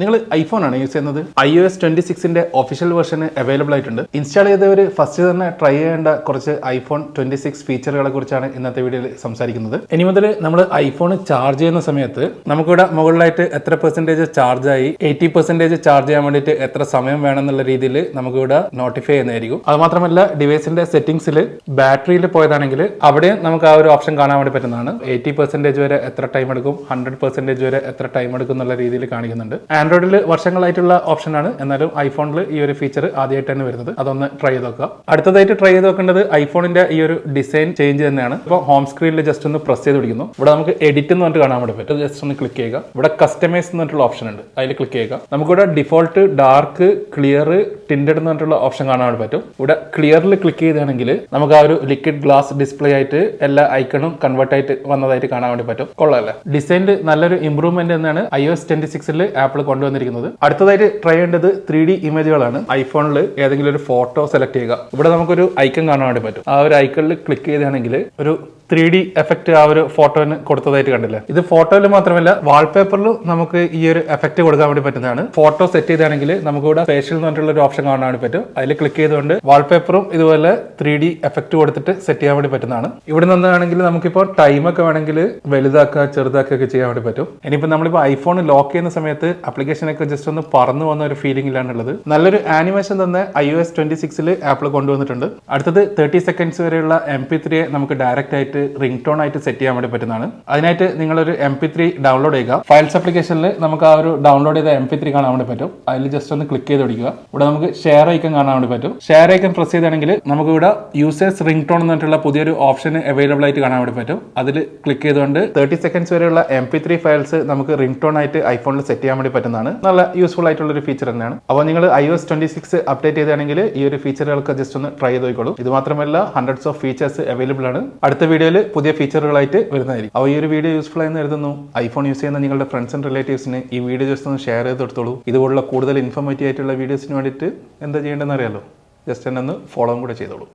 നിങ്ങൾ ഐഫോൺ ആണ് യൂസ് ചെയ്യുന്നത്? ഐ ഒ എസ് ട്വന്റി സിക്സിന്റെ ഒഫീഷ്യൽ വേർഷൻ അവൈലബിൾ ആയിട്ടുണ്ട്. ഇൻസ്റ്റാൾ ചെയ്തവർ ഫസ്റ്റ് തന്നെ ട്രൈ ചെയ്യേണ്ട കുറച്ച് ഐഫോൺ ട്വന്റി സിക്സ് ഫീച്ചറുകളെ കുറിച്ചാണ് ഇന്നത്തെ വീഡിയോയിൽ സംസാരിക്കുന്നത്. ഇനി മുതൽ നമ്മൾ ഐഫോൺ ചാർജ് ചെയ്യുന്ന സമയത്ത് നമുക്കിവിടെ മുകളിലായിട്ട് എത്ര പെർസെന്റേജ് ചാർജ് ആയി എയ്റ്റി പെർസെന്റേജ് ചാർജ് ചെയ്യാൻ വേണ്ടിയിട്ട് എത്ര സമയം വേണം എന്നുള്ള രീതിയിൽ നമുക്കിവിടെ നോട്ടിഫൈ ചെയ്യുന്നതായിരിക്കും. അത് മാത്രമല്ല ഡിവൈസിന്റെ സെറ്റിംഗ്സിൽ ബാറ്ററിയിൽ പോയതാണെങ്കിൽ അവിടെ നമുക്ക് ആ ഒരു ഓപ്ഷൻ കാണാൻ വേണ്ടി പറ്റുന്നതാണ്. എയ്റ്റി പെർസെന്റേജ് വരെ എത്ര ടൈം എടുക്കും ഹൺഡ്രഡ് പെർസെന്റേജ് വരെ എത്ര ടൈം എടുക്കും എന്നുള്ള രീതിയിൽ കാണിക്കുന്നുണ്ട്. ആൻഡ്രോയിഡിൽ വർഷങ്ങളായിട്ടുള്ള ഓപ്ഷനാണ്. എന്നാലും ഐഫോണിൽ ഈ ഒരു ഫീച്ചർ ആദ്യമായിട്ടാണ് വരുന്നത്. അതൊന്ന് ട്രൈ ചെയ്ത് നോക്കുക. അടുത്തതായിട്ട് ട്രൈ ചെയ്ത് നോക്കേണ്ടത് ഐഫോണിന്റെ ഈ ഒരു ഡിസൈൻ ചേഞ്ച് തന്നെയാണ്. ഇപ്പോൾ ഹോം സ്ക്രീനിൽ ജസ്റ്റ് ഒന്ന് പ്രസ് ചെയ്ത് പിടിക്കുന്നു. ഇവിടെ നമുക്ക് എഡിറ്റ് എന്ന് പറഞ്ഞിട്ട് കാണാൻ പറ്റും. ജസ്റ്റ് ഒന്ന് ക്ലിക്ക് ചെയ്യുക. ഇവിടെ കസ്റ്റമൈസ് എന്ന് പറഞ്ഞിട്ടുള്ള ഓപ്ഷൻ ഉണ്ട്. അതിൽ ക്ലിക്ക് ചെയ്യുക. നമുക്കിവിടെ ഡിഫോൾട്ട് ഡാർക്ക് ക്ലിയർ ടിൻഡഡ് എന്ന് പറഞ്ഞിട്ടുള്ള ഓപ്ഷൻ കാണാൻ പറ്റും. ഇവിടെ ക്ലിയറിൽ ക്ലിക്ക് ചെയ്താണെങ്കിൽ നമുക്ക് ആ ഒരു ലിക്വിഡ് ഗ്ലാസ് ഡിസ്പ്ലേ ആയിട്ട് എല്ലാ ഐക്കണും കൺവേർട്ട് ആയിട്ട് വന്നതായിട്ട് കാണാൻ വേണ്ടി പറ്റും. കൊള്ളാമല്ലേ ഡിസൈൻ നല്ലൊരു ഇംപ്രൂവ്മെന്റ് എന്നാണ് ഐ എസ് ട്വന്റി സിക്സിൽ ആപ്പിൾ കൊണ്ടുവന്നിരിക്കുന്നത്. അടുത്തതായിട്ട് ട്രൈ ചെയ്യേണ്ടത് ത്രീ ഡി ഇമേജുകളാണ് ഐഫോണിൽ ഏതെങ്കിലും ഒരു ഫോട്ടോ സെലക്ട് ചെയ്യുക. ഇവിടെ നമുക്കൊരു ഐക്കൺ കാണാൻ വേണ്ടി പറ്റും. ആ ഒരു ഐക്കണിൽ ക്ലിക്ക് ചെയ്താണെങ്കിൽ ഒരു ത്രീ ഡി എഫക്റ്റ് ആ ഒരു ഫോട്ടോന് കൊടുത്തതായിട്ട് കണ്ടില്ലേ? ഇത് ഫോട്ടോയിൽ മാത്രമല്ല വാൾപേപ്പറിലും നമുക്ക് ഈ ഒരു എഫക്റ്റ് കൊടുക്കാൻ വേണ്ടി പറ്റുന്നതാണ്. ഫോട്ടോ സെറ്റ് ചെയ്താണെങ്കിൽ നമുക്ക് ഇവിടെ ഫേഷ്യൽ എന്ന് പറഞ്ഞിട്ടുള്ള ഒരു ഓപ്ഷൻ കാണാൻ വേണ്ടി പറ്റും. അതിൽ ക്ലിക്ക് ചെയ്തുകൊണ്ട് വാൾപേപ്പറും ഇതുപോലെ ത്രീ ഡി എഫക്റ്റ് കൊടുത്തിട്ട് സെറ്റ് ചെയ്യാൻ വേണ്ടി പറ്റുന്നതാണ്. ഇവിടെ നിന്നാണെങ്കിൽ നമുക്കിപ്പോൾ ടൈമൊക്കെ വേണമെങ്കിൽ വലുതാക്കുക ചെറുതാക്കുക ഒക്കെ ചെയ്യാൻ വേണ്ടി പറ്റും. ഇനിയിപ്പോൾ നമ്മളിപ്പോൾ ഐഫോൺ ലോക്ക് ചെയ്യുന്ന സമയത്ത് ആപ്ലിക്കേഷനൊക്കെ ജസ്റ്റ് ഒന്ന് പറന്നു വന്ന ഒരു ഫീലിംഗിലാണുള്ളത് നല്ലൊരു ആനിമേഷൻ തന്നെ ഐ ഒ എസ് ട്വന്റി സിക്സിൽ ആപ്പിൾ കൊണ്ടുവന്നിട്ടുണ്ട്. അടുത്തത് തേർട്ടി സെക്കൻഡ്സ് വരെയുള്ള എം പി ത്രീയെ നമുക്ക് ഡയറക്റ്റ് ആയിട്ട് റിംഗ് ടോൺ ആയിട്ട് സെറ്റ് ചെയ്യാൻ വേണ്ടി പറ്റുന്നതാണ്. അതിനായിട്ട് നിങ്ങളൊരു എം പി ത്രീ ഡൗൺലോഡ് ചെയ്യുക. ഫയൽസ് ആപ്ലിക്കേഷനിൽ നമുക്ക് ആ ഒരു ഡൗൺലോഡ് ചെയ്ത എം പി ത്രീ കാണാൻ വേണ്ടി പറ്റും. അതിൽ ജസ്റ്റ് ഒന്ന് ക്ലിക്ക് ചെയ്ത് പിടിക്കുക. ഇവിടെ നമുക്ക് ഷെയർ ഐക്കൺ കാണാൻ വേണ്ടി പറ്റും. ഷെയർ ഐക്കൺ പ്രസ് ചെയ്താണെങ്കിൽ നമുക്ക് ഇവിടെ യൂസേഴ്സ് റിംഗ് ടോൺ എന്നിട്ടുള്ള പുതിയൊരു ഓപ്ഷൻ അവൈലബിൾ ആയിട്ട് കാണാൻ വേണ്ടി പറ്റും. അതിൽ ക്ലിക്ക് ചെയ്തുകൊണ്ട് തേർട്ടി സെക്കൻഡ്സ് വരെയുള്ള എം പി ത്രീ ഫയൽസ് നമുക്ക് റിംഗ് ടോൺ ആയിട്ട് ഐഫോണിൽ സെറ്റ് ചെയ്യാൻ വേണ്ടി പറ്റുന്നതാണ്. നല്ല യൂസ്ഫുൾ ആയിട്ടുള്ള ഒരു ഫീച്ചർ തന്നെയാണ്. അപ്പോൾ നിങ്ങൾ I S twenty six update ചെയ്താണെങ്കിൽ ഈ ഒരു ഫീച്ചറുകൾക്ക് ജസ്റ്റ് ഒന്ന് ട്രൈ ചെയ്ത് നോക്കിക്കോളൂ. ഇത് മാത്രമല്ല ഹൺഡ്രഡ്സ് ഓഫ് ഫീച്ചേഴ്സ് അവൈലബിൾ ആണ്. അടുത്ത വീഡിയോയിൽ പുതിയ ഫീച്ചറുകളായിട്ട് വരുന്നതായിരിക്കും. അപ്പോൾ ഈ ഒരു വീഡിയോ യൂസ്ഫുൾ ആയെന്ന് കരുതുന്നു. ഐഫോൺ യൂസ് ചെയ്യുന്ന നിങ്ങളുടെ ഫ്രണ്ട്സ് ആൻഡ് റിലേറ്റീവ്സിന് ഈ വീഡിയോ ജസ്റ്റ് ഒന്ന് ഷെയർ ചെയ്ത് കൊടുത്തോളൂ. ഇതുപോലുള്ള കൂടുതൽ ഇൻഫോർമേറ്റീവ് ആയിട്ടുള്ള വീഡിയോസിന് വേണ്ടിയിട്ട് എന്താ ചെയ്യേണ്ടതെന്ന് അറിയാലോ? ജസ്റ്റ് എന്നെ ഒന്ന് ഫോളോയും കൂടെ ചെയ്തോളൂ.